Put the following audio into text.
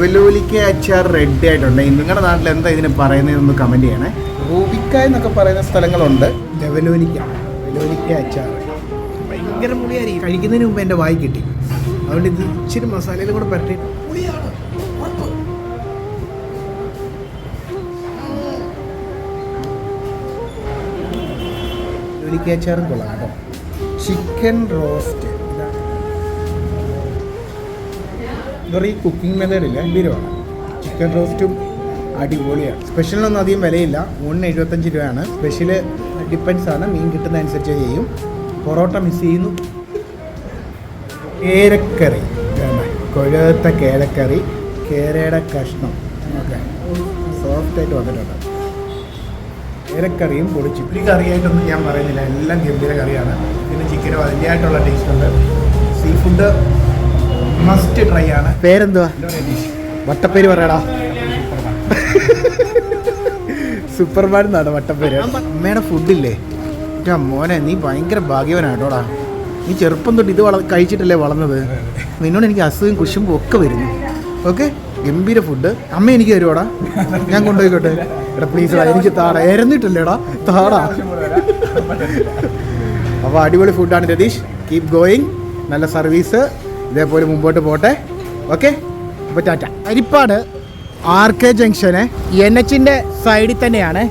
വെല്ലുവിളിക്ക് അച്ചാർ റെഡി ആയിട്ടുണ്ട്. നിങ്ങളുടെ നാട്ടിൽ എന്താ ഇതിന് പറയുന്നതെന്ന് കമന്റ് ചെയ്യണേ. റൂബിക്ക എന്നൊക്കെ പറയുന്ന സ്ഥലങ്ങളുണ്ട്. വെല്ലുവിളിക്ക വെല്ലുവിളിക്ക അച്ചാർ. ഭയങ്കര പുളിയായിരിക്കും. കഴിക്കുന്നതിന് മുമ്പ് എന്റെ വായി കിട്ടി. അതുകൊണ്ട് ഇത് ഇച്ചിരി മസാലയിലും കൂടെ പറ്റി. വെല്ലുവിളിക്ക അച്ചാറും കൊള്ളാം കേട്ടോ. ചിക്കൻ റോസ്റ്റ് ഇതൊരു ഈ കുക്കിംഗ് മെത്തേഡിൽ ഗംഭീരമാണ് ചിക്കൻ റോസ്റ്റും അടിപൊളിയാണ്. സ്പെഷ്യലിനൊന്നും അധികം വിലയില്ല. ഊണിന് എഴുപത്തഞ്ച് രൂപയാണ്. സ്പെഷ്യൽ ഡിപ്പെൻസ് ആണ്. മീൻ കിട്ടുന്ന അനുസരിച്ച് ചെയ്യും. പൊറോട്ട മിസ് ചെയ്യുന്നു. കേരക്കറി. കൊഴുത്ത കേരക്കറി. കേരയുടെ കഷ്ണം. ഓക്കെ. സോഫ്റ്റായിട്ട് വന്നിട്ടുണ്ട്. കേരക്കറിയും പൊടിച്ചു ഒരു കറിയായിട്ടൊന്നും ഞാൻ പറയുന്നില്ല. എല്ലാം ഗംഭീര കറിയാണ്. പിന്നെ ചിക്കനും അതിന്റെതായിട്ടുള്ള ടേസ്റ്റ് ഉണ്ട്. സീ ഫുഡ് മസ്റ്റ് ട്രൈ ആണ്. പേരെന്തുവാ? വട്ടപ്പേര് പറയടാ. സൂപ്പർമാൻ എന്നാണ് വട്ടപ്പേര്. അമ്മയുടെ ഫുഡില്ലേ എന്റെ മോനെ നീ ഭയങ്കര ഭാഗ്യവനാട്ടോടാ നീ ചെറുപ്പം തൊട്ട് ഇത് വള കഴിച്ചിട്ടല്ലേ വളർന്നത്? നിന്നോട് എനിക്ക് അസുഖം കുശുമ്പും ഒക്കെ വരുന്നു. ഓക്കെ? ഗംഭീര ഫുഡ് അമ്മ എനിക്ക് തരുവാടാ? ഞാൻ കൊണ്ടുപോയിക്കോട്ടെ. എടാ പ്ലീസ് എനിക്ക് താടാ. എരന്നിട്ടില്ലേടാ? താടാ. അപ്പോൾ അടിപൊളി ഫുഡാണ് രതീഷ്. കീപ് ഗോയിങ് നല്ല സർവീസ് ഇതേപോലെ മുമ്പോട്ട് പോട്ടെ. ഓക്കെ അപ്പോൾ ടാറ്റ. അരിപ്പാട് ആർ കെ ജംഗ്ഷന് എൻ എച്ചിന്റെ സൈഡിൽ തന്നെയാണ്.